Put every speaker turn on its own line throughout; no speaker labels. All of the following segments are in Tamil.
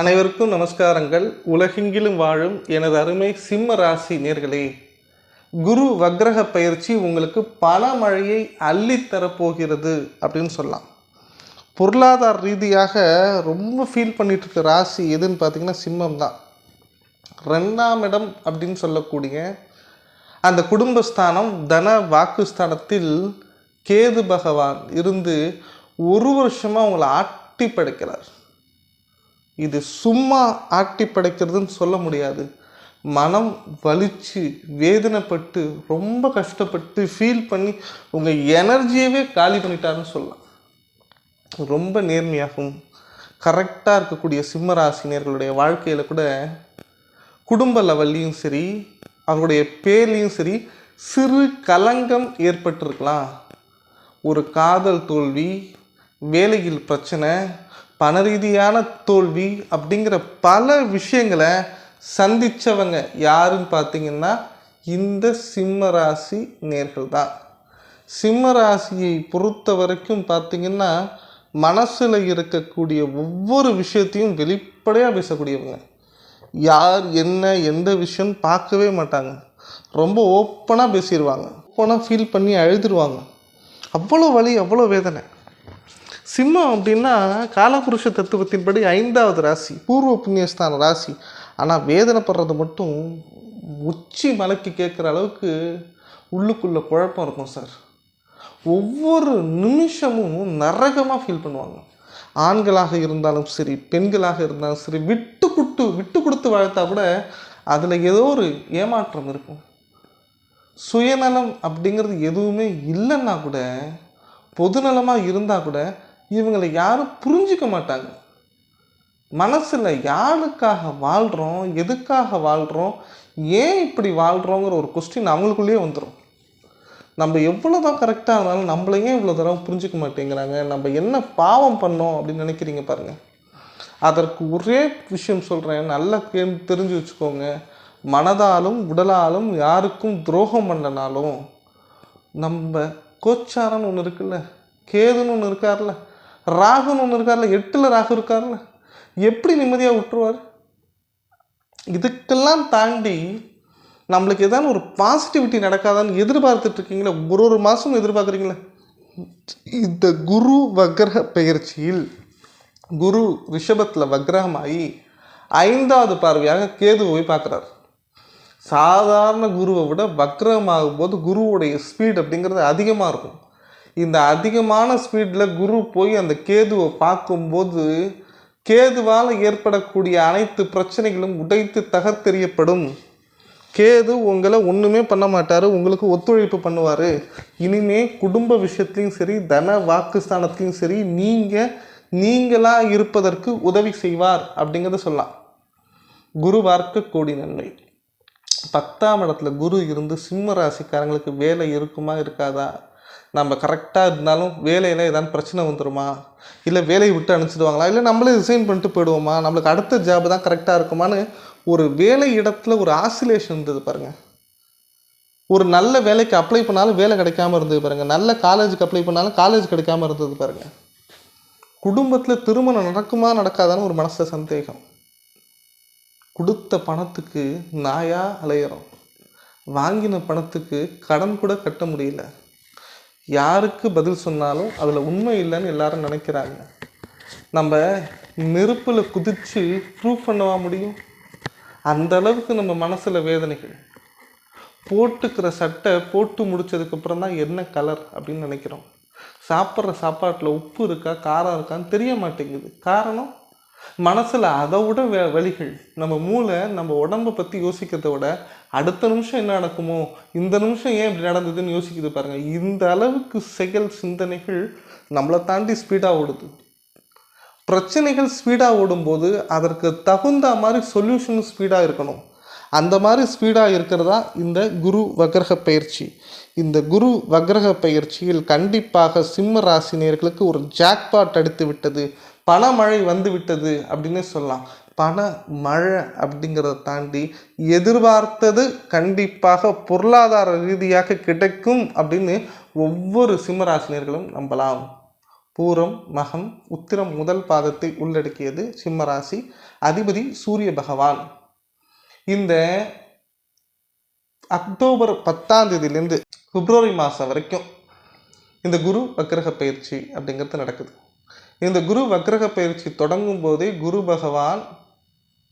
அனைவருக்கும் நமஸ்காரங்கள். உலகெங்கிலும் வாழும் எனது அருமை சிம்ம ராசி நேர்களே குரு வக்ரக பயிற்சி உங்களுக்கு பல மழையை அள்ளித்தரப்போகிறது அப்படின்னு சொல்லலாம். பொருளாதார ரீதியாக ரொம்ப ஃபீல் பண்ணிட்டு இருக்க ராசி எதுன்னு பார்த்தீங்கன்னா சிம்மம் தான். ரெண்டாம் இடம் அப்படின்னு சொல்லக்கூடிய அந்த குடும்பஸ்தானம் தன வாக்குஸ்தானத்தில் கேது பகவான் இருந்து ஒரு வருஷமாக உங்களை ஆட்டி படைக்கிறார் இது சும்மா ஆட்டி படைக்கிறதுன்னு சொல்ல முடியாது. மனம் வலிச்சு வேதனைப்பட்டு ரொம்ப கஷ்டப்பட்டு ஃபீல் பண்ணி உங்கள் எனர்ஜியவே காலி பண்ணிட்டாருன்னு சொல்லலாம். ரொம்ப நேர்மையாகவும் கரெக்டாக இருக்கக்கூடிய சிம்மராசினியர்களுடைய வாழ்க்கையில் கூட குடும்ப லெவல்லையும் சரி அவருடைய பேர்லேயும் சரி சிறு கலங்கம் ஏற்பட்டிருக்கலாம். ஒரு காதல் தோல்வி வேலையில் பிரச்சனை பண ரீதியான தோல்வி அப்படிங்கிற பல விஷயங்களை சந்தித்தவங்க யாருன்னு பார்த்தீங்கன்னா இந்த சிம்ம ராசி நேர்கள் தான். சிம்ம ராசியை பொறுத்த வரைக்கும் பார்த்திங்கன்னா மனசில் இருக்கக்கூடிய ஒவ்வொரு விஷயத்தையும் வெளிப்படையாக பேசக்கூடியவங்க. யார் என்ன எந்த விஷயம்னு பார்க்கவே மாட்டாங்க. ரொம்ப ஓப்பனாக பேசிடுவாங்க ஓப்பனாக ஃபீல் பண்ணி அழுதுருவாங்க. அவ்வளோ வலி அவ்வளோ வேதனை. சிம்மம் அப்படின்னா காலபுருஷ தத்துவத்தின்படி ஐந்தாவது ராசி பூர்வ புண்ணியஸ்தான ராசி. ஆனால் வேதனைப்படுறது மட்டும் உச்சி மலைக்கு கேட்குற அளவுக்கு உள்ளுக்குள்ளே குழப்பம் இருக்கும் சார். ஒவ்வொரு நிமிஷமும் நரகமாக ஃபீல் பண்ணுவாங்க. ஆண்களாக இருந்தாலும் சரி பெண்களாக இருந்தாலும் சரி விட்டு கொடுத்து விட்டு கொடுத்து வாழ்த்தா கூட அதில் ஏதோ ஒரு ஏமாற்றம் இருக்கும். சுயநலம் அப்படிங்கிறது எதுவுமே இல்லைன்னா கூட பொதுநலமாக இருந்தால் கூட இவங்களை யாரும் புரிஞ்சிக்க மாட்டாங்க. மனசில் யாருக்காக வாழ்கிறோம் எதுக்காக வாழ்கிறோம் ஏன் இப்படி வாழ்கிறோங்கிற ஒரு கொஸ்டின் அவங்களுக்குள்ளேயே வந்துடும் நம்ம எவ்வளோ தான் கரெக்டாக இருந்தாலும் நம்மள ஏன் இவ்வளோ தூரம் புரிஞ்சிக்க மாட்டேங்கிறாங்க? நம்ம என்ன பாவம் பண்ணோம் அப்படின்னு நினைக்கிறீங்க பாருங்கள் அதற்கு ஒரே விஷயம் சொல்கிறேன் நல்லா கே தெரிஞ்சு வச்சுக்கோங்க. மனதாலும் உடலாலும் யாருக்கும் துரோகம் பண்ணனாலும் நம்ம கோச்சாரன்னு ஒன்று இருக்குல்ல கேதுன்னு ஒன்று இருக்கார்ல ராகுன்னு ஒன்று இருக்கார்ல எட்டில் ராகு இருக்கார்ல எப்படி நிம்மதியாக விட்டுருவார்? இதுக்கெல்லாம் தாண்டி நம்மளுக்கு ஏதாவது ஒரு பாசிட்டிவிட்டி நடக்காதான்னு எதிர்பார்த்துட்ருக்கீங்களே ஒரு ஒரு மாதம் எதிர்பார்க்குறீங்களே? இந்த குரு வக்ரக பெயர்ச்சியில் குரு ரிஷபத்தில் வக்ரகமாகி ஐந்தாவது பார்வையாக கேது போய் பார்க்குறாரு. சாதாரண குருவை விட வக்ரமாகும் போது குருவுடைய ஸ்பீட் அப்படிங்கிறது அதிகமாக இருக்கும். இந்த அதிகமான ஸ்பீடில் குரு போய் அந்த கேதுவை பார்க்கும்போது கேதுவால் ஏற்படக்கூடிய அனைத்து பிரச்சனைகளும் உடைத்து தகர்த்தெறியப்படும். கேது உங்களை ஒன்றுமே பண்ண மாட்டார் உங்களுக்கு ஒத்துழைப்பு பண்ணுவார். இனிமே குடும்ப விஷயத்துலையும் சரி தன வாக்குஸ்தானத்துலையும் சரி நீங்கள் நீங்களாக இருப்பதற்கு உதவி செய்வார் அப்படிங்கிறத சொல்லலாம். குரு பார்க்க நன்மை. பத்தாம் இடத்துல குரு இருந்து சிம்ம ராசிக்காரங்களுக்கு வேலை இருக்குமா இருக்காதா? நம்ம கரெக்டாக இருந்தாலும் வேலையில் ஏதாவது பிரச்சனை வந்துடுமா இல்லை வேலையை விட்டு அனுப்பிச்சிடுவாங்களா? இல்லை நம்மளே ரிசைன் பண்ணிட்டு போயிடுவோமா? நம்மளுக்கு அடுத்த ஜாப் தான் கரெக்டாக இருக்குமான்னு ஒரு வேலை இடத்துல ஒரு ஆசிலேஷன் இருந்தது பாருங்கள் ஒரு நல்ல வேலைக்கு அப்ளை பண்ணாலும் வேலை கிடைக்காம இருந்தது பாருங்கள் நல்ல காலேஜுக்கு அப்ளை பண்ணாலும் காலேஜ் கிடைக்காம இருந்தது பாருங்கள் குடும்பத்தில் திருமணம் நடக்குமா நடக்காதான்னு ஒரு மனசில் சந்தேகம். கொடுத்த பணத்துக்கு நாயாக அலையிறோம். வாங்கின பணத்துக்கு கடன் கூட கட்ட முடியல. யாருக்கு பதில் சொன்னாலும் அதில் உண்மை இல்லைன்னு எல்லாரும் நினைக்கிறாங்க. நம்ம நெருப்பில் குதித்து ப்ரூவ் பண்ணவா முடியும்? அந்த அளவுக்கு நம்ம மனசில் வேதனைகள். போட்டுக்கிற சட்டை போட்டு முடிச்சதுக்கப்புறம் தான் என்ன கலர் அப்படின்னு நினைக்கிறோம். சாப்பிட்ற சாப்பாட்டில் உப்பு இருக்கா காரம் இருக்கான்னு தெரிய மாட்டேங்குது. காரணம்? மனசில் அதை விட வே வழிகள் நம்ம மூளை நம்ம உடம்பை பற்றி யோசிக்கிறத விட அடுத்த நிமிஷம் என்ன நடக்குமோ இந்த நிமிஷம் ஏன் இப்படி நடந்ததுன்னு யோசிக்குது பாருங்கள் இந்த அளவுக்கு செயல் சிந்தனைகள் நம்மளை தாண்டி ஸ்பீடாக ஓடுது. பிரச்சனைகள் ஸ்பீடாக ஓடும்போது அதற்கு தகுந்த மாதிரி சொல்யூஷன் ஸ்பீடாக இருக்கணும். அந்த மாதிரி ஸ்பீடாக இருக்கிறதா இந்த குரு வக்ரக பயிற்சி. இந்த குரு வக்ரக பயிற்சியில் கண்டிப்பாக சிம்ம ராசினியர்களுக்கு ஒரு ஜாக்பாட் அடித்து விட்டது. பணமழை வந்து விட்டது அப்படின்னு சொல்லலாம். பண மழை அப்படிங்கிறத தாண்டி எதிர்பார்த்தது கண்டிப்பாக பொருளாதார ரீதியாக கிடைக்கும் அப்படின்னு ஒவ்வொரு சிம்மராசினியர்களும் நம்பலாம். பூரம் மகம் உத்திரம் முதல் பாதத்தை உள்ளடக்கியது சிம்மராசி அதிபதி சூரிய பகவான். இந்த அக்டோபர் பத்தாம் தேதியிலேருந்து பிப்ரவரி மாதம் வரைக்கும் இந்த குரு வக்கிரக பயிற்சி அப்படிங்கிறது நடக்குது. இந்த குரு வக்ரக பயிற்சி தொடங்கும் போதே குரு பகவான்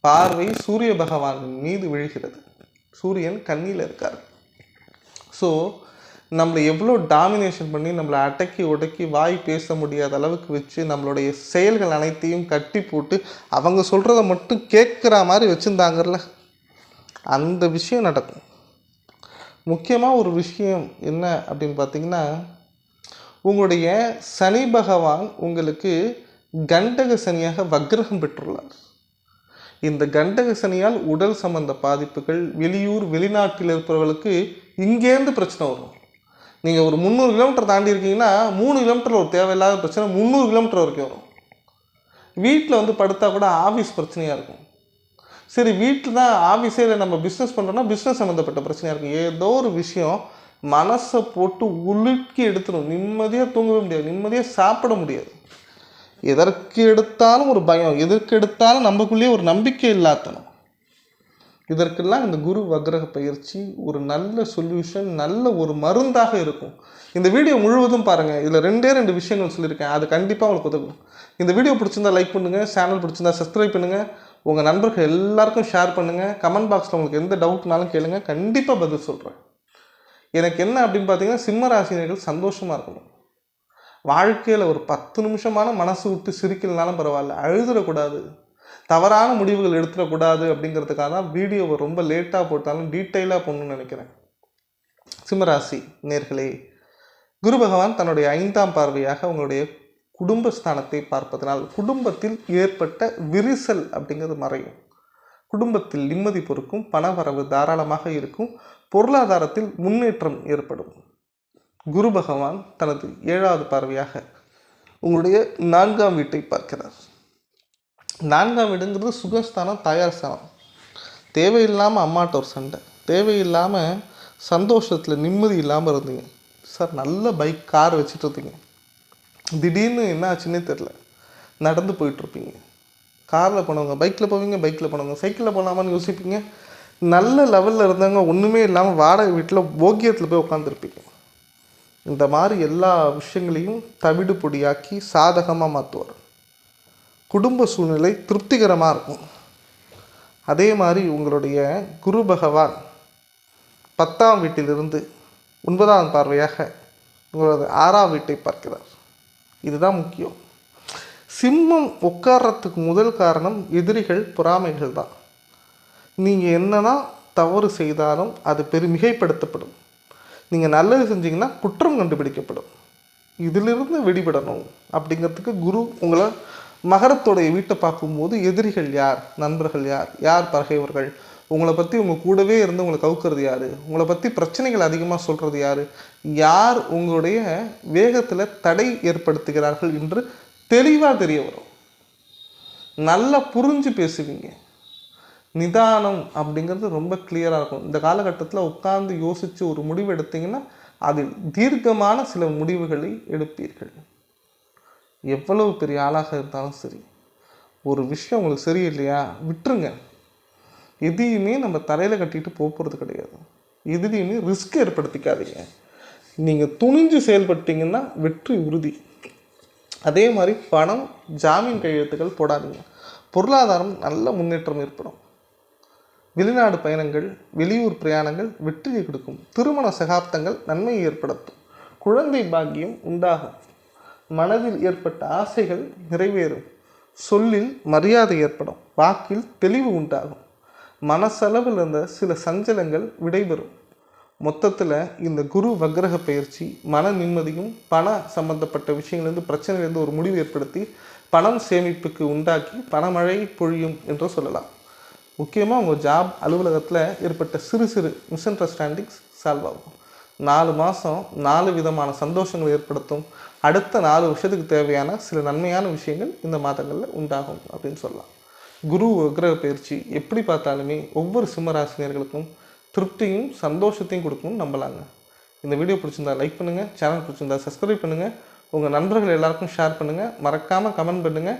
பார்வை சூரிய பகவான் மீது விழுகிறது. சூரியன் கண்ணியில் இருக்கார். ஸோ நம்மளை எவ்வளோ டாமினேஷன் பண்ணி நம்மளை அடக்கி உடக்கி வாய் பேச முடியாத அளவுக்கு வச்சு நம்மளுடைய செயல்கள் அனைத்தையும் கட்டி போட்டு அவங்க சொல்கிறத மட்டும் கேட்குற மாதிரி வச்சுருந்தாங்கல்ல? அந்த விஷயம் நடக்கும். முக்கியமாக ஒரு விஷயம் என்ன அப்படின்னு பார்த்தீங்கன்னா உங்களுடைய சனி பகவான் உங்களுக்கு கண்டக சனியாக வக்ரகம் பெற்றுள்ளார். இந்த கண்டக சனியால் உடல் சம்பந்த பாதிப்புகள் வெளியூர் வெளிநாட்டில் இருப்பவர்களுக்கு இங்கேருந்து பிரச்சனை வரும். நீங்கள் ஒரு முந்நூறு கிலோமீட்டர் தாண்டி இருக்கீங்கன்னா மூணு கிலோமீட்டரில் ஒரு தேவையில்லாத பிரச்சனை முந்நூறு கிலோமீட்டர் வரைக்கும் வரும். வீட்டில் வந்து படுத்தா கூட ஆஃபீஸ் பிரச்சனையாக இருக்கும். சரி வீட்டில் தான் ஆஃபீஸே இல்லை நம்ம பிஸ்னஸ் பண்ணுறோன்னா பிஸ்னஸ் சம்மந்தப்பட்ட பிரச்சனையாக இருக்கும். ஏதோ ஒரு விஷயம் மனசை போட்டு உலுக்கி எடுத்துடும் நிம்மதியாக தூங்கவே முடியாது. நிம்மதியாக சாப்பிட முடியாது. எதற்கு எடுத்தாலும் ஒரு பயம். எதற்கு எடுத்தாலும் நமக்குள்ளேயே ஒரு நம்பிக்கை இல்லாதனம் இதற்கெல்லாம் இந்த குரு வக்ரக பயிற்சி ஒரு நல்ல சொல்யூஷன் நல்ல ஒரு மருந்தாக இருக்கும். இந்த வீடியோ முழுவதும் பாருங்கள் இதில் ரெண்டே ரெண்டு விஷயங்கள் சொல்லியிருக்கேன். அது கண்டிப்பாக உங்களுக்கு உதவும். இந்த வீடியோ பிடிச்சிருந்தா லைக் பண்ணுங்கள் சேனல் பிடிச்சிருந்தா சப்ஸ்கிரைப் பண்ணுங்கள் உங்கள் நண்பர்கள் எல்லாருக்கும் ஷேர் பண்ணுங்கள் கமெண்ட் பாக்ஸில் உங்களுக்கு எந்த டவுட்னாலும் கேளுங்கள் கண்டிப்பாக பதில் சொல்கிறேன் எனக்கு என்ன அப்படின்னு பார்த்தீங்கன்னா சிம்ம ராசினியர்கள் சந்தோஷமாக இருக்கணும். வாழ்க்கையில் ஒரு பத்து நிமிஷமான மனசு விட்டு சிரிக்கலனாலும் பரவாயில்ல அழுதுடக்கூடாது. தவறான முடிவுகள் எடுத்துடக்கூடாது அப்படிங்கிறதுக்காக தான் வீடியோவை ரொம்ப லேட்டாக போட்டாலும் டீட்டெயிலாக போடணும்னு நினைக்கிறேன். சிம்மராசி நேர்களே குரு பகவான் தன்னுடைய ஐந்தாம் பார்வையாக உங்களுடைய குடும்பஸ்தானத்தை பார்ப்பதனால் குடும்பத்தில் ஏற்பட்ட விரிசல் அப்படிங்கிறது மறையும். குடும்பத்தில் நிம்மதி பொறுக்கும் பணவரவு தாராளமாக இருக்கும் பொருளாதாரத்தில் முன்னேற்றம் ஏற்படும். குரு பகவான் தனது ஏழாவது பார்வையாக உங்களுடைய நான்காம் வீட்டை பார்க்கிறார். நான்காம் வீடுங்கிறது சுகஸ்தானம் தாயார் ஸ்தானம் தேவையில்லாமல் அம்மாட்ட ஒரு சண்டை. தேவையில்லாமல் சந்தோஷத்தில் நிம்மதி இல்லாமல் இருந்தீங்க. சார் நல்ல பைக் கார் வச்சுட்டு இருந்தீங்க. திடீர்னு என்ன ஆச்சுன்னே தெரில நடந்து போயிட்டுருப்பீங்க காரில் போனவங்க பைக்கில் போவீங்க பைக்கில் போனவங்க சைக்கிளில் போகலாமான்னு யோசிப்பீங்க. நல்ல லெவலில் இருந்தவங்க ஒன்றுமே இல்லாமல் வாடகை வீட்டில் போக்கியத்தில் போய் உட்காந்துருப்பீங்க இந்த மாதிரி எல்லா விஷயங்களையும் தவிடு பொடியாக்கி சாதகமாக மாற்றுவார் குடும்ப சூழ்நிலை திருப்திகரமாக இருக்கும். அதே மாதிரி உங்களுடைய குரு பகவான் பத்தாம் வீட்டிலிருந்து ஒன்பதாம் பார்வையாக உங்களது ஆறாம் வீட்டை பார்க்கிறார். இதுதான் முக்கியம். சிம்மம் உட்கார்றதுக்கு முதல் காரணம் எதிரிகள் பொறாமைகள் தான். நீங்கள் என்னன்னா தவறு செய்தாலும் அது பெரு மிகைப்படுத்தப்படும். நீங்கள் நல்லது செஞ்சீங்கன்னா குற்றம் கண்டுபிடிக்கப்படும். இதிலிருந்து வெளிப்படணும் அப்படிங்கிறதுக்கு குரு உங்களை மகரத்தோடைய வீட்டை பார்க்கும்போது எதிரிகள் யார் நண்பர்கள் யார் யார் பகைவர்கள் உங்களை பற்றி உங்கள் கூடவே இருந்து உங்களை கவுக்கிறது யார் உங்களை பற்றி பிரச்சனைகள் அதிகமாக சொல்கிறது யார் யார் உங்களுடைய வேகத்தில் தடை ஏற்படுத்துகிறார்கள் என்று தெளிவாக தெரிய வரும். நல்லா புரிஞ்சு பேசுவீங்க. நிதானம் அப்படிங்கிறது ரொம்ப கிளியராக இருக்கும். இந்த காலகட்டத்தில் உட்கார்ந்து யோசித்து ஒரு முடிவு எடுத்தீங்கன்னா அதில் தீர்க்கமான சில முடிவுகளை எடுப்பீர்கள். எவ்வளவு பெரிய ஆளாக இருந்தாலும் சரி ஒரு விஷயம் உங்களுக்கு சரியில்லையா? விட்டுருங்க. எதையுமே நம்ம தலையில் கட்டிட்டு போகிறது கிடையாது. எதுலேயுமே ரிஸ்க் ஏற்படுத்திக்காதீங்க. நீங்கள் துணிஞ்சு செயல்பட்டீங்கன்னா வெற்றி உறுதி. அதே மாதிரி பணம் ஜாமீன் கையெழுத்துக்கள் போடாதீங்க. பொருளாதாரம் நல்ல முன்னேற்றம் ஏற்படும். வெளிநாடு பயணங்கள் வெளியூர் பிரயாணங்கள் வெற்றியை கொடுக்கும். திருமண சகாப்தங்கள் நன்மையை ஏற்படுத்தும். குழந்தை பாக்கியம் உண்டாகும். மனதில் ஏற்பட்ட ஆசைகள் நிறைவேறும். சொல்லில் மரியாதை ஏற்படும். வாக்கில் தெளிவு உண்டாகும். மனசளவில் இருந்த சில சஞ்சலங்கள் விடைபெறும். மொத்தத்தில் இந்த குரு வக்ரக பயிற்சி மன நிம்மதியும் பண சம்பந்தப்பட்ட விஷயங்கள்லேருந்து பிரச்சனையிலேருந்து ஒரு முடிவு ஏற்படுத்தி பணம் சேமிப்புக்கு உண்டாக்கி பணமழை பொழியும் என்று சொல்லலாம். முக்கியமாக உங்கள் ஜாப் அலுவலகத்தில் ஏற்பட்ட சிறு சிறு மிஸ் அண்டர்ஸ்டாண்டிங்ஸ் சால்வ் ஆகும். நாலு மாதம் நாலு விதமான சந்தோஷங்கள் ஏற்படுத்தும். அடுத்த நாலு வருஷத்துக்கு தேவையான சில நன்மையான விஷயங்கள் இந்த மாதங்களில் உண்டாகும் அப்படின்னு சொல்லலாம். குரு வக்ரக பயிற்சி எப்படி பார்த்தாலுமே ஒவ்வொரு சிம்மராசினியர்களுக்கும் திருப்தியும் சந்தோஷத்தையும் கொடுக்கணும்னு நம்பலாங்க. இந்த வீடியோ பிடிச்சிருந்தா லைக் பண்ணுங்கள் சேனல் பிடிச்சிருந்தா சப்ஸ்கிரைப் பண்ணுங்கள் உங்கள் நண்பர்கள் எல்லாருக்கும் ஷேர் பண்ணுங்கள் மறக்காமல் கமெண்ட் பண்ணுங்கள்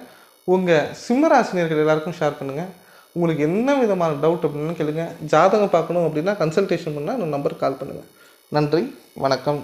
உங்கள் சிம்மராசினியர்கள் எல்லாருக்கும் ஷேர் பண்ணுங்கள் உங்களுக்கு என்ன விதமான டவுட் அப்படின்னு கேளுங்க. ஜாதகம் பார்க்கணும் அப்படின்னா கன்சல்டேஷன் பண்ணால் இந்த நம்பருக்கு கால் பண்ணுங்கள் நன்றி வணக்கம்.